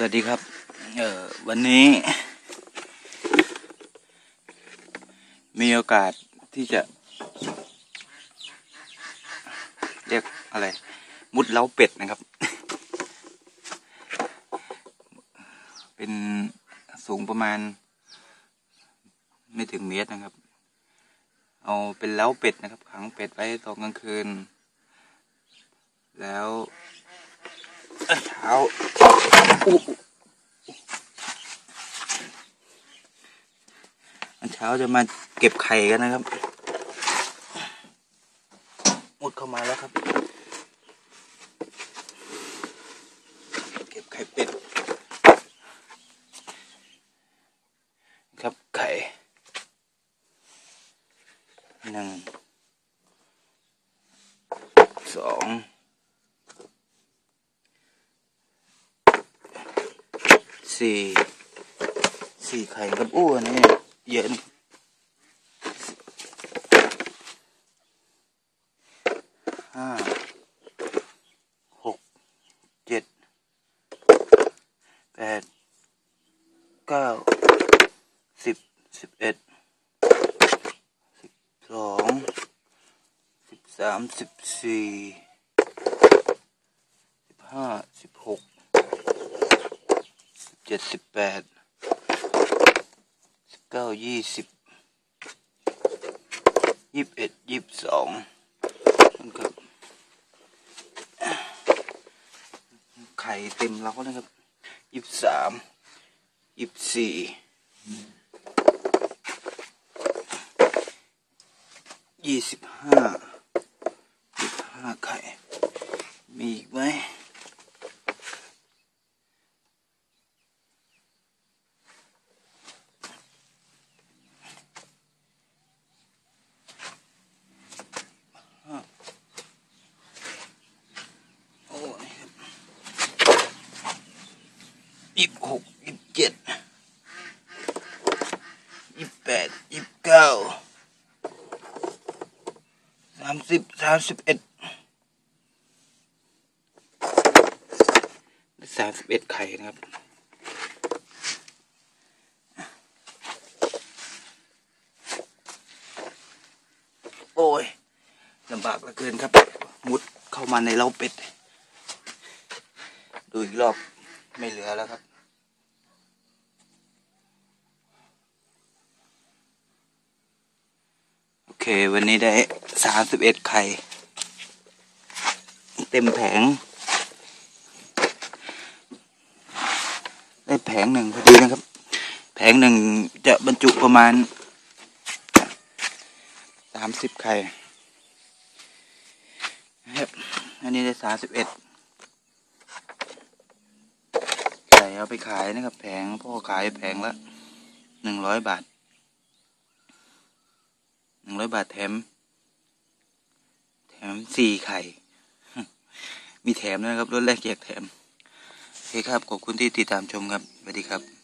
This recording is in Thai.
สวัสดีครับ เออวันนี้ มีโอกาสที่จะ เรียกอะไร มุดเล้าเป็ดนะครับ เป็นสูงประมาณ ไม่ถึงเมตรนะครับ เอาเป็นเล้าเป็ดนะครับ ขังเป็ดไว้ตอนกลางคืน แล้ว เอ้ยเช้าอันเช้าจะมาเก็บไข่กันนะครับมุดเข้ามาแล้วครับ เก็บไข่เป็ด ครับไข่หนึ่ง สอง สี่สี่ไข่ครับอ้วนนี่เยอะนี่ห้าหกเจ็ดแปดเก้าสิบสิบเอ็ดสิบสองสิบสามสิบสี่สิบห้าสิบหก เจ็ดสิบแปดสิบเก้ายี่สิบยี่สิบเอ็ดยี่สิบสองนะครับไข่เต็มแล้วนะครับยี่สิบสามยี่สิบสี่ยี่สิบห้ายี่สิบห้าไข่ มีอีกไหม โอ้นี่ครับ ยี่สิบหกยี่สิบเจ็ดยี่สิบแปดยี่สิบเก้าสามสิบสามสิบเอ็ดสามสิบเอ็ดไข่นะครับโอ้ยลำบากเหลือเกินครับ มุดเข้ามาในเล้าเป็ด ดูอีกรอบไม่เหลือแล้วครับ โอ เค วันนี้ได้สามสิบเอ็ดไข่ เต็มแผง ได้แผงหนึ่งพอดีนะครับ แผงหนึ่งจะบรรจุประมาณสามสิบไข่ครับอันนี้ได้สามสิบเอ็ดไก่เอาไปขายนะครับ แผงพ่อขายแผงละหนึ่งร้อยบาท นึ่งร้อยบาทแถม แถมสี่ไข่ มีแถมด้วยนะครับรถแรกแจกแถมโอเคครับ ขอบคุณที่ติดตามชมครับสวัสดีครับ